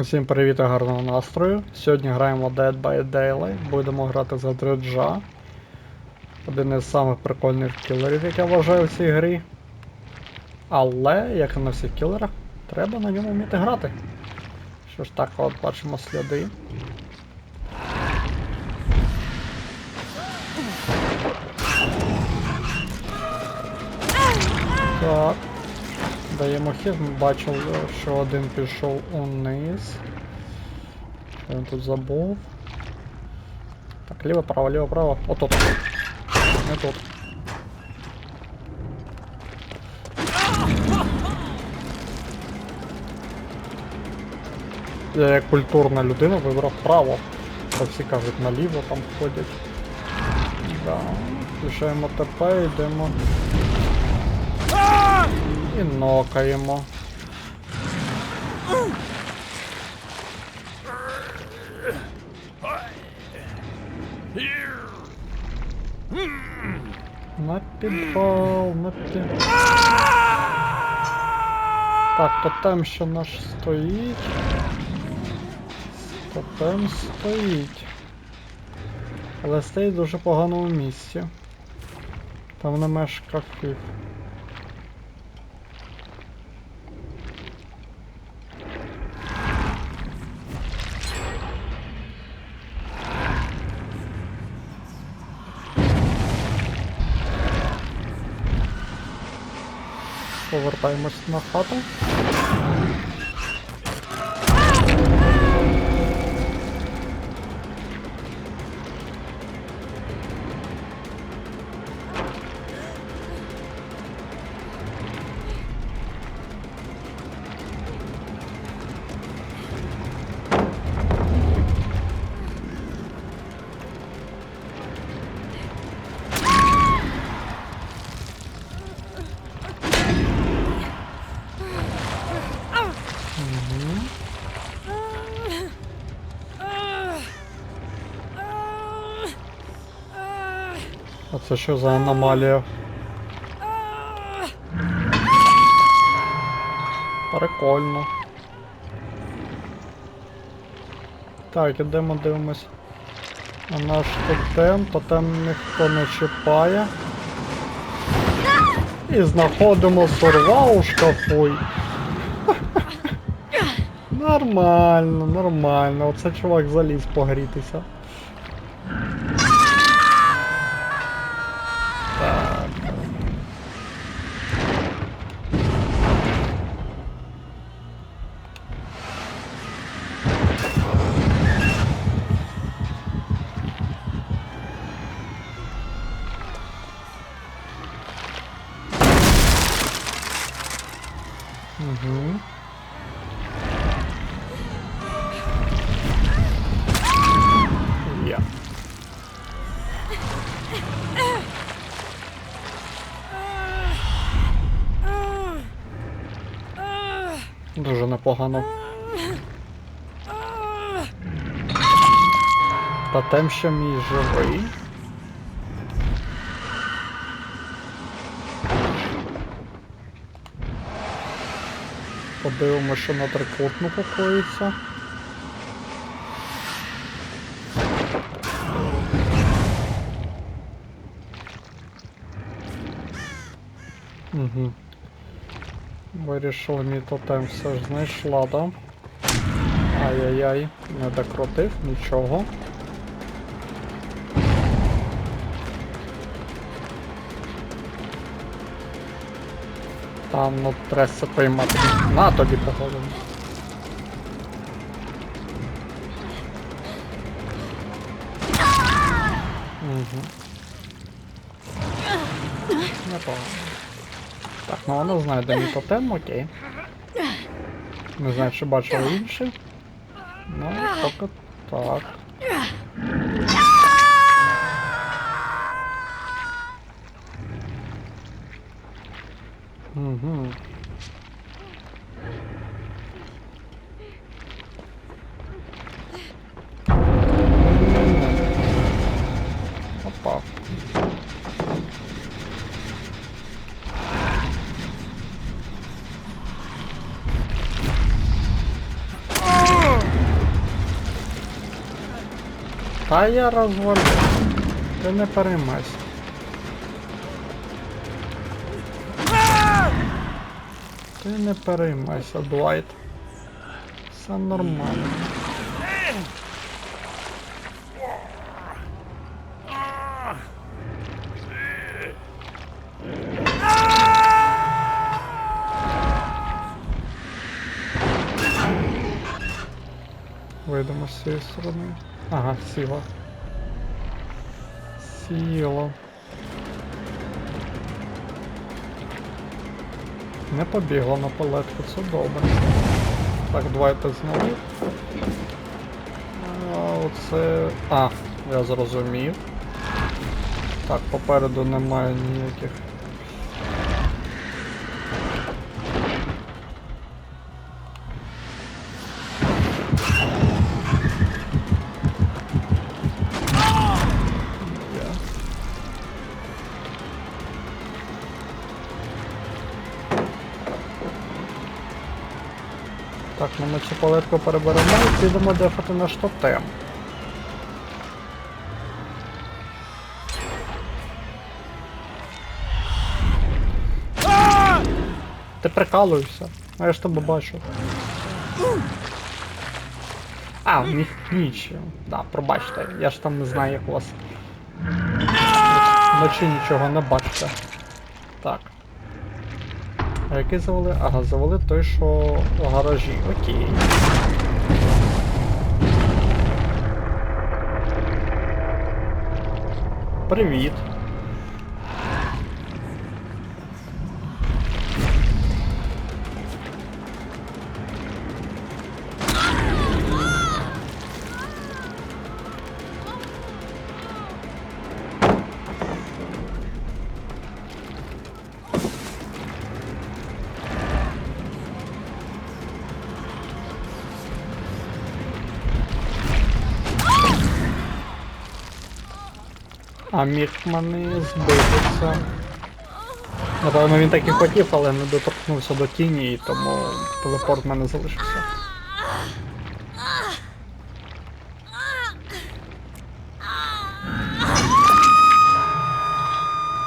Усім привіт і гарного настрою. Сьогодні граємо Dead by Daylight. Будемо грати за Дреджа. Один із самих прикольних кілерів, як я вважаю в цій грі. Але, як і на всіх кілерах, треба на ньому вміти грати. Що ж так, от бачимо сліди. Так. Даємо хід, ми бачили, що один пішов униз. Він тут забув? Так, ліво, право, ліво, право. Отут. Не тут. Я як культурна людина вибрав право. Та всі кажуть наліво там ходять. Да. Включаємо ТП, йдемо. І нокаємо. На підвал, на підвал. Так, тотем що наш стоїть. Тотем стоїть. Але стоїть дуже поганому місці. Там немає шкафів. Повертаємось на хату. Це що за аномалія? Прикольно. Так, ідемо дивимось на наш тотем. Тотем ніхто не чіпає. І знаходимо сурва у шкафу. Нормально, нормально. Оце чувак заліз погрітися. Угу. Дуже непогано. Тотем ще мій живий. Подивимося, що на трикутнику коїться. Угу. Вирішила мій тотем все ж знайшла, да? Ай-яй-яй, не докрутив, нічого. Там, ну, треба це поймати. На тобі. Угу. Непогано. Так, ну вона знає, де мій тотем, окей. Не знаю, чи бачили інші. Ну, поки так. Угу. Попав. Та я розвалю. Ти не переймайся. Ти не переймайся, Дуайт. Все нормально. Вийдемо з цієї сторони. Ага, сіла. Сіла. Не побігла на палетку, це добре. Так, давайте знову. Оце. А, я зрозумів. Так, попереду немає ніяких. Так, ну ми цю палетку переберемо і підемо дефати наш тотем. Ти прикалуєшся? А я ж тебе бачу. А, в них ніч. Да, пробачте, я ж там не знаю, як у вас. Вночі нічого не бачите. Так. А який завели? Ага, завели той, що в гаражі. Окей. Привіт. А міхмани мене збитися. Напевно, він так і хотів, але не доторкнувся до тіні, і тому телепорт в мене залишився.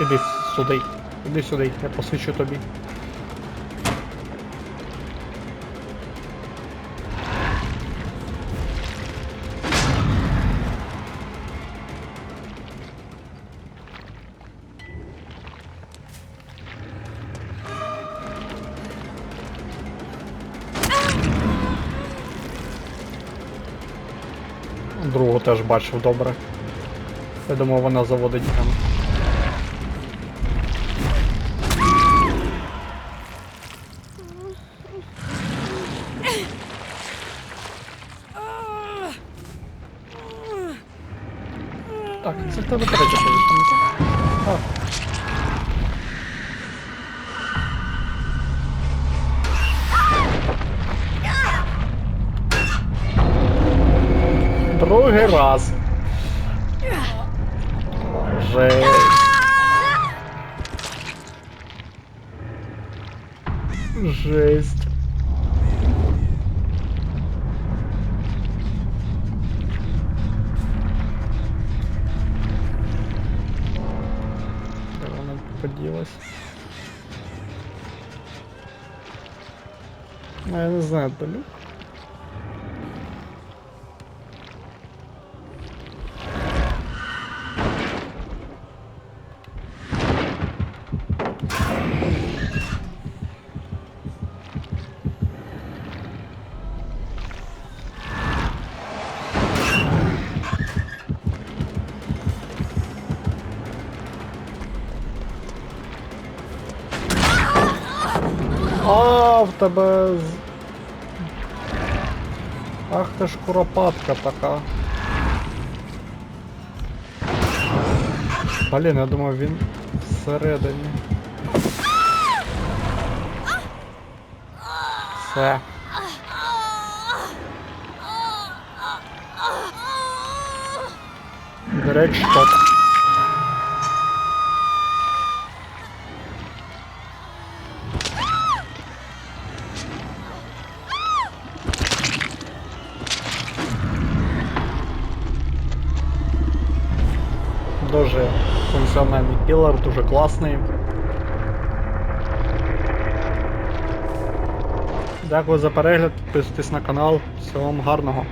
Іди сюди. Іди сюди, я посвічу тобі. Другу теж бачив добре. Я думав, вона заводить ген. Так, це тебе третя позиція. Другий раз. Жесть. Жесть. Де вона поділась? Ну, я не знаю, Далюк. А, в тебе. Ах ти ж куропатка така. Блін, я думав він всередині. Все. До. Дуже функціональний кілер, дуже класний. Дякую за перегляд, підписуйтесь на канал. Всього вам гарного.